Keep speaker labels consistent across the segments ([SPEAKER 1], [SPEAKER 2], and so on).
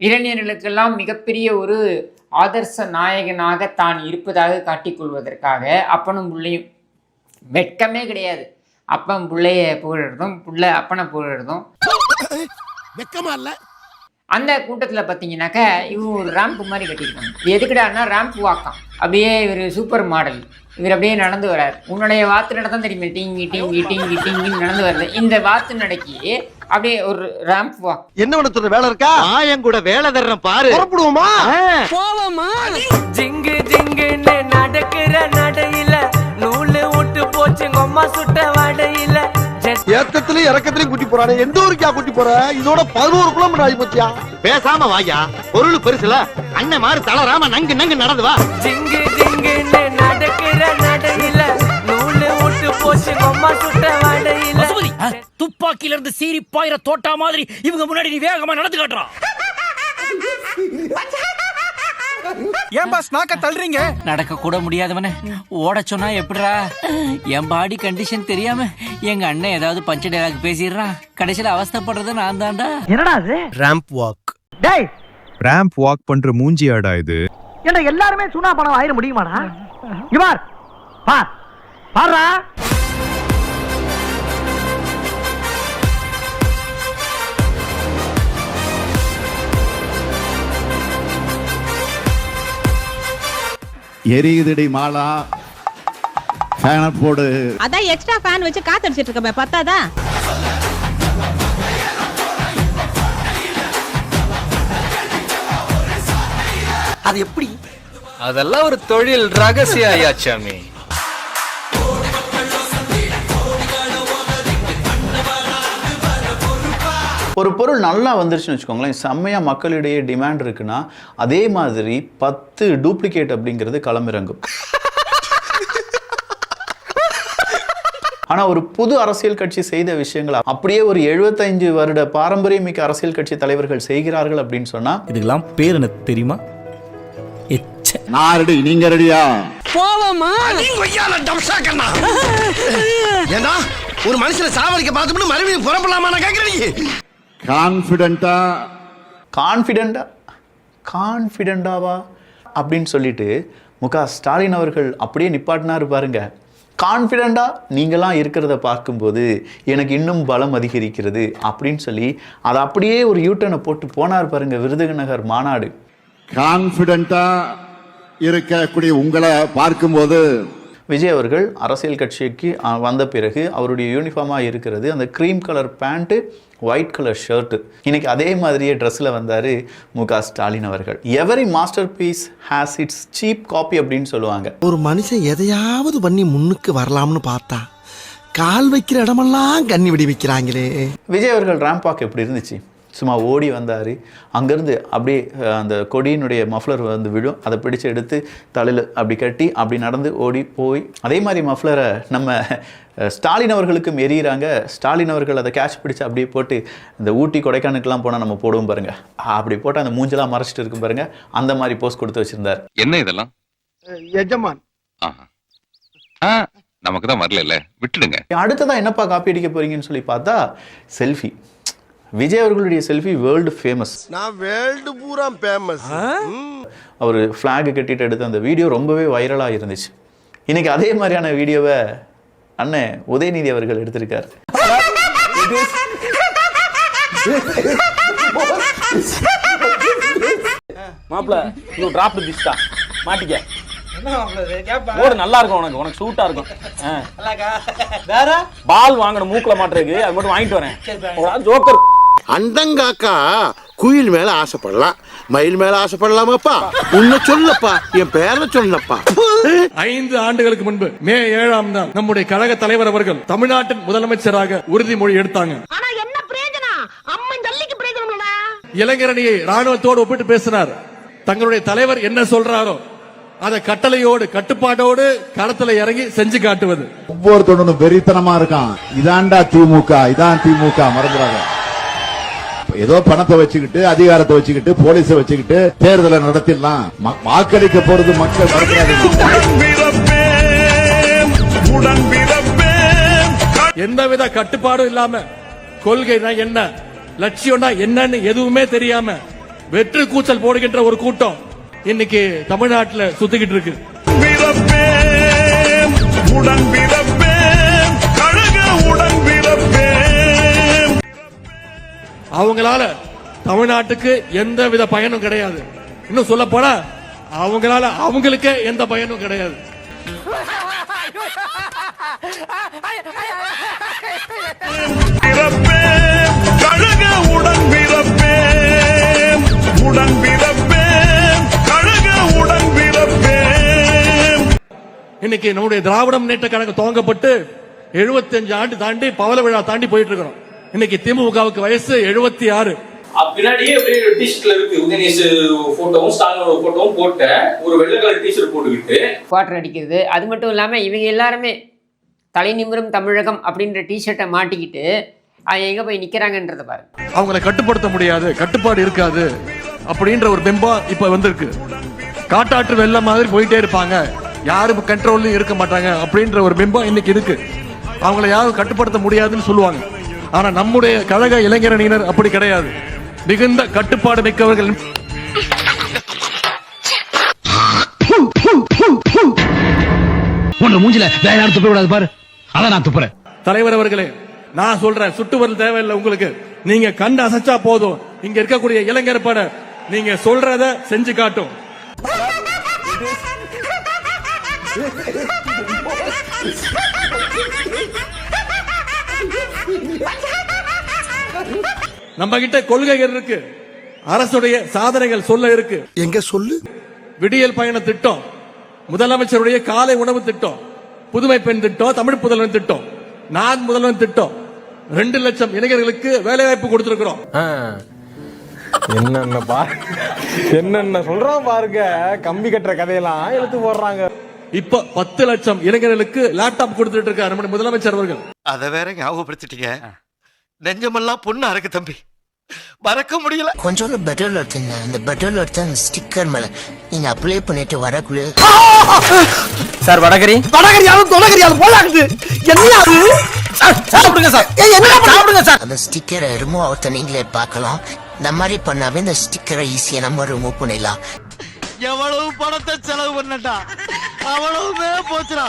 [SPEAKER 1] இளைஞர்களுக்கெல்லாம் மிகப்பெரிய ஒரு ஆதர்ச நாயகனாக தான் இருப்பதாக காட்டிக்கொள்வதற்காக அப்பனும் பிள்ளையும். வெட்கமே கிடையாது. அப்பன் பிள்ளைய புகழறதும் புள்ள அப்பனை புகழறதும்.
[SPEAKER 2] வெக்கமா இல்ல?
[SPEAKER 1] அந்த கூட்டத்தில் பார்த்தீங்கன்னாக்கா இவங்க ஒரு ரேம்ப் மாதிரி கட்டியிருக்காங்க. எதுக்குடான்னா ரேம்ப் வாக்கம் அப்படியே இவர் சூப்பர் மாடல் இவர் அப்படியே நடந்து வர்றார் உன்னுடைய வாத்து நட தான் தெரியுமே டிங்கி டிங்கி டிங்கி டிங்கின்னு நடந்து வருது இந்த வாத்து நடைக்கு அப்படியே ஒரு ரேம்ப் வாக்
[SPEAKER 2] என்ன பண்ண சொல்ற வேலை இருக்கா?
[SPEAKER 3] ஆயன் கூட வேலை தர்றேன் பாரு.
[SPEAKER 2] புறப்படுவோமா?
[SPEAKER 4] ஜிங்கு ஜிங்குன்னு நடக்கிற நடையில நூலு விட்டு போச்சு அம்மா சுட்ட வடையில.
[SPEAKER 2] ஏத்தத்திலயும் இறக்கத்திலயும் கூட்டி போறானே. எந்த ஊருக்கா கூட்டி போற? இதோட பதினோரு கிலோமீட்டர் ஆகி போச்சியா?
[SPEAKER 3] பேசாம வாயா. பொருள் பெருசுல அண்ணன் மாதிரி தளராம நங்கு நங்கு நடந்து வா.
[SPEAKER 4] ஜிங்கு ஜிங்குன்னு நடக்கிற நடையில நூலு விட்டு போச்சு அம்மா சுட்ட
[SPEAKER 5] துப்பாக்கில இருந்து சீறி பாயிர தோட்டா மாதிரி இவங்க முன்னாடி நீ வேகமா நடந்து காட்டுறான்
[SPEAKER 6] ஏன் பாஸ் நாக்க தள்ளுறீங்க?
[SPEAKER 5] நடக்க கூட முடியாதவன. ஓட சொன்னா எப்படிடா? என் பாடி கண்டிஷன் தெரியாம எங்க அண்ணன் ஏதாவது பஞ்ச டைலாக் பேசிடுறான் கடைசியில அவஸ்தைப்படுறது நான் தான்டா.
[SPEAKER 4] என்னடா அது?
[SPEAKER 6] ரேம்ப் வாக்
[SPEAKER 4] டேய்!
[SPEAKER 7] ரேம்ப் வாக் பண்ற மூஞ்சியாடா இது.
[SPEAKER 4] என்ன எல்லாருமே சுனா பணம் ஆயிர முடியுமாடா? இங்க பார்! பார்
[SPEAKER 8] எரியுதடி மாலா. ஃபேனை போடு.
[SPEAKER 9] அதான் எக்ஸ்ட்ரா ஃபேன் வச்சு காத்தடிச்சிட்டு இருக்கமே பத்தாதா?
[SPEAKER 2] அது எப்படி?
[SPEAKER 6] அதெல்லாம் ஒரு தொழில் ரகசிய ஐயாச்சாமி
[SPEAKER 10] ஒரு பொருள் நல்லா வந்துருச்சுன்னு வச்சுக்கோங்களேன் செம்மையாக மக்களிடையே டிமாண்ட் இருக்குன்னா அதே மாதிரி பத்து டூப்ளிகேட் அப்படிங்கிறது களமிறங்கும். ஆனால் ஒரு புது அரசியல் கட்சி செய்த விஷயங்களை அப்படியே ஒரு 75 வருட பாரம்பரியமிக்க அரசியல் கட்சி தலைவர்கள் செய்கிறார்கள் அப்படின்னு சொன்னால்
[SPEAKER 6] இதுக்கெல்லாம் பேர் எனக்கு தெரியுமா? எச்ச.
[SPEAKER 8] நான் ரெடி நீங்க ரெடியா
[SPEAKER 2] ஏண்டா ஒரு மனுஷனை சாவடிக்க பார்த்துட்டு மறுபடியும் புறப்படலாமா நான் கேட்கிறேன்
[SPEAKER 8] கான்ஃபிடென்ட்டா
[SPEAKER 10] கான்ஃபிடெண்ட்டா கான்ஃபிடெண்ட்டாவா அப்படின்னு சொல்லிட்டு முக ஸ்டாலின் அவர்கள் அப்படியே நிப்பாட்டினாரு பாருங்க. கான்ஃபிடெண்ட்டாக நீங்களாம் இருக்கிறத பார்க்கும்போது எனக்கு இன்னும் பலம் அதிகரிக்கிறது அப்படின்னு சொல்லி அதை அப்படியே ஒரு யூட்டனை போட்டு போனார் பாருங்க விருதுநகர் மாநாடு.
[SPEAKER 8] கான்ஃபிடென்ட்டா இருக்கக்கூடிய உங்களை பார்க்கும்போது
[SPEAKER 10] விஜய் அவர்கள் அரசியல் கட்சிக்கு வந்த பிறகு அவருடைய யூனிஃபார்மாக இருக்கிறது. அந்த cream colour pant white colour shirt இன்னைக்கு அதே மாதிரியே ட்ரெஸ்ஸில் வந்தார் மு க ஸ்டாலின் அவர்கள். Every masterpiece has its cheap copy அப்படின்னு சொல்லுவாங்க.
[SPEAKER 2] ஒரு மனுஷன் எதையாவது பண்ணி முன்னுக்கு வரலாம்னு பார்த்தா கால் வைக்கிற இடமெல்லாம் கண்ணி விடி வைக்கிறாங்களே.
[SPEAKER 10] விஜய் அவர்கள் ரேம்ப் வாக் எப்படி இருந்துச்சு? சும்மா ஓடி வந்தார். அங்கேருந்து அப்படியே அந்த கொடியினுடைய மஃப்ளர் வந்து விழும். அதை பிடிச்சு எடுத்து தலையில் அப்படி கட்டி அப்படி நடந்து ஓடி போய் அதே மாதிரி மஃப்ளரை நம்ம ஸ்டாலின் அவர்களுக்கும் எரியிறாங்க. ஸ்டாலின் அவர்கள் அதை கேட்ச் பிடிச்சு அப்படியே போட்டு இந்த ஊட்டி கொடைக்கானலுக்குலாம் போனால் நம்ம போடுவோம் பாருங்க. அப்படி போட்டு அந்த மூஞ்செல்லாம் மறைச்சிட்டு இருக்கும் பாருங்க. அந்த மாதிரி போஸ்ட் கொடுத்து வச்சிருந்தார்.
[SPEAKER 11] என்ன இதெல்லாம்?
[SPEAKER 2] எஜமான்.
[SPEAKER 11] நமக்கு தான் வரல விட்டுடுங்க.
[SPEAKER 10] அடுத்ததா என்னப்பா காப்பி அடிக்க போறீங்கன்னு சொல்லி பார்த்தா செல்ஃபி விஜய் அவர்களுடைய செல்ஃபி வேர்ல்டு ஃபேமஸ்
[SPEAKER 2] நான் வேர்ல்டு பூரா ஃபேமஸ்
[SPEAKER 10] அவர் ஃப்ளாக் கட்டிட்டு எடுத்த அந்த வீடியோ ரொம்பவே வைரலாக இருந்துச்சு. இன்னைக்கு அதே மாதிரியான வீடியோவை அண்ணன் உதயநிதி அவர்கள் எடுத்திருக்கார்.
[SPEAKER 3] மாப்பிள நீ டிராப் திஸ்டா மாட்டிக்க. ஓடு நல்லா இருக்கும் உனக்கு. உனக்கு சூட்டா இருக்கும். வேற? பால் வாங்கணும் மூக்குல மாட்டுறதுக்கு. அது மட்டும் வாங்கிட்டு வரேன். ஜோக்கர்
[SPEAKER 2] அண்டங்காக்கா குயில் மேல ஆசைப்படலாம். மயில் மேல ஆசைப்படலாமாப்பா? உன்னை சொல்லப்பா என் பேரை சொல்லப்பா.
[SPEAKER 6] ஐந்து ஆண்டுகளுக்கு முன்பு மே ஏழாம் நாள் நம்முடைய கழக தலைவர் அவர்கள் தமிழ்நாட்டின் முதலமைச்சராக உறுதிமொழி எடுத்தாங்க. இளைஞரணியை ராணுவத்தோடு ஒப்பிட்டு பேசினார். தங்களுடைய தலைவர் என்ன சொல்றாரோ அதை கட்டளையோடு கட்டுப்பாட்டோடு களத்துல இறங்கி செஞ்சு காட்டுவது.
[SPEAKER 8] ஒவ்வொருத்தனும் வெறித்தனமா இருக்கான். இதான்டா திமுக இதான் திமுக மறந்துடாத. ஏதோ பணத்தை வச்சுக்கிட்டு அதிகாரத்தை வச்சுக்கிட்டு போலீஸை வச்சுக்கிட்டு தேர்தலை நடத்திடலாம். வாக்களிக்க போறது மக்கள்
[SPEAKER 6] எந்தவித கட்டுப்பாடும் இல்லாம கொள்கைனா என்ன? லட்சியம்னா என்னன்னு எதுவுமே தெரியாம வெற்று கூச்சல் போடுகின்ற ஒரு கூட்டம் இன்னைக்கு தமிழ்நாட்டில் சுத்திக்கிட்டு இருக்கு.
[SPEAKER 2] உடன்
[SPEAKER 6] அவங்களால தமிழ்நாட்டுக்கு எந்த வித பயனும் கிடையாது. இன்னும் சொல்ல போனா அவங்களால அவங்களுக்கே எந்த பயனும் கிடையாது.
[SPEAKER 2] உடன் பிறப்பேன் உடன் பிறப்பேன் கழக உடன் பிறப்பேன்
[SPEAKER 6] இன்னைக்கு நம்முடைய திராவிட முன்னேற்ற கழகம் துவங்கப்பட்டு 75 ஆண்டு தாண்டி பவள விழா தாண்டி போயிட்டு இருக்கிறோம். இன்னைக்கு திமுகவுக்கு வயசு 76 ஆறு.
[SPEAKER 3] பின்னாடியே அப்படியே டிஷர்ட்ல இருக்கு. உதயநேஷ் போட்டோவும் ஸ்டாலினோட போட்டோவும் போட்ட ஒரு வெள்ளை கலர் டிஷர்ட் போட்டுக்கிட்டு.
[SPEAKER 1] குவார்டர் அடிக்கிறது. அது மட்டும் இல்லாமல் இவங்க எல்லாருமே தலை நிமிரும் தமிழகம் அப்படின்ற டிஷர்ட்டை மாட்டிக்கிட்டு அவங்க எங்கே போய் நிற்கிறாங்கன்றத பாருங்க.
[SPEAKER 6] அவங்களை கட்டுப்படுத்த முடியாது கட்டுப்பாடு இருக்காது அப்படின்ற ஒரு பிம்பம் இப்ப வந்திருக்கு. காட்டாற்று வெள்ளம் மாதிரி போயிட்டே இருப்பாங்க. யாரும் கண்ட்ரோல்லையும் இருக்க மாட்டாங்க அப்படின்ற ஒரு பிம்பம் இன்னைக்கு இருக்கு. அவங்கள யாரும் கட்டுப்படுத்த முடியாதுன்னு சொல்லுவாங்க. ஆனா நம்முடைய கழக இளைஞரணியினர் அப்படி கிடையாது. மிகுந்த கட்டுப்பாடு மிக்கவர்கள்.
[SPEAKER 5] உன் மூஞ்சில வேற யாரும் துப்ப கூடாது பாரு. அதான் நான் துப்புறேன்.
[SPEAKER 6] தலைவர் அவர்களே நான் சொல்றேன் சுட்டு வரல் தேவையில்லை உங்களுக்கு. நீங்க கண்டு அசைச்சா போதும். இங்க இருக்கக்கூடிய இளைஞர் பட நீங்க சொல்றத செஞ்சு காட்டும். நம்ம கிட்ட கொள்கைகள் இருக்கு. அரசுடைய சாதனைகள் சொல்ல இருக்கு.
[SPEAKER 2] எங்க சொல்லு?
[SPEAKER 6] விடியல் பயண திட்டம் முதலமைச்சருடைய காலை உணவு திட்டம் புதுமை பெண் திட்டம் தமிழ் புதல்வன் திட்டம் நான் முதல்வன் திட்டம். ரெண்டு லட்சம் இளைஞர்களுக்கு வேலை வாய்ப்பு கொடுத்திருக்கிறோம்
[SPEAKER 3] என்னென்ன பா என்னென்ன சொல்றான் பாருங்க. கம்பி கட்டுற கதையெல்லாம் எடுத்து போடுறாங்க.
[SPEAKER 6] இப்ப பத்து லட்சம் இளைஞர்களுக்கு லேப்டாப் கொடுத்துட்டு இருக்காரு முதலமைச்சர் அவர்கள்.
[SPEAKER 2] அத வேற ஞாபகப்படுத்திட்டீங்க. நெஞ்சமெல்லாம் பொண்ணா இருக்கு தம்பி. மறக்க முடியல.
[SPEAKER 4] கொஞ்சம் பெட்ரோல் எடுத்துங்க. அந்த பெட்ரோல் எடுத்து அந்த ஸ்டிக்கர் மேல. நீங்க அப்ளை பண்ணிட்டு வரக்குள்ள
[SPEAKER 5] சார் வடகரி.
[SPEAKER 2] வடகரியாலும் தொடகரியாலும் போலாகுது. என்ன அது?
[SPEAKER 5] சாப்பிடுங்க சார் சாப்பிடுங்க சார்
[SPEAKER 4] அந்த ஸ்டிக்கரை ரிமூவ் ஆகிறத நீங்களே பார்க்கலாம். இந்த மாதிரி பண்ணாவே இந்த ஸ்டிக்கரை ஈஸியா நம்ம ரிமூவ் பண்ணிடலாம்.
[SPEAKER 2] எவ்வளவு பணத்தை செலவு பண்ணட்டா? அவ்வளவுமே போச்சுடா.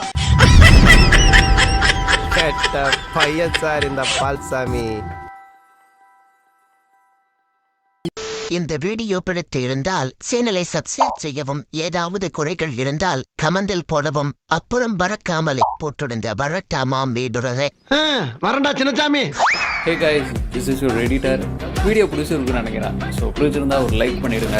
[SPEAKER 4] கெட்ட பையன் சார் இந்த பால்சாமி. இந்த வீடியோ பிடித்து இருந்தால் சேனலை சப்ஸ்கிரைப் செய்யவும் ஏதாவது குறைகள் இருந்தால் கமெண்டில் போடவும் அப்புறம் பறக்காமலே போட்டிருந்த வரட்டாமா மீதுறதை
[SPEAKER 2] வரண்டா Chinnasamy
[SPEAKER 5] hey guys this is your editor video பிடிச்சிருக்குன்னு நினைக்கிறேன். ஸோ பிடிச்சிருந்தா ஒரு லைக் பண்ணிடுங்க.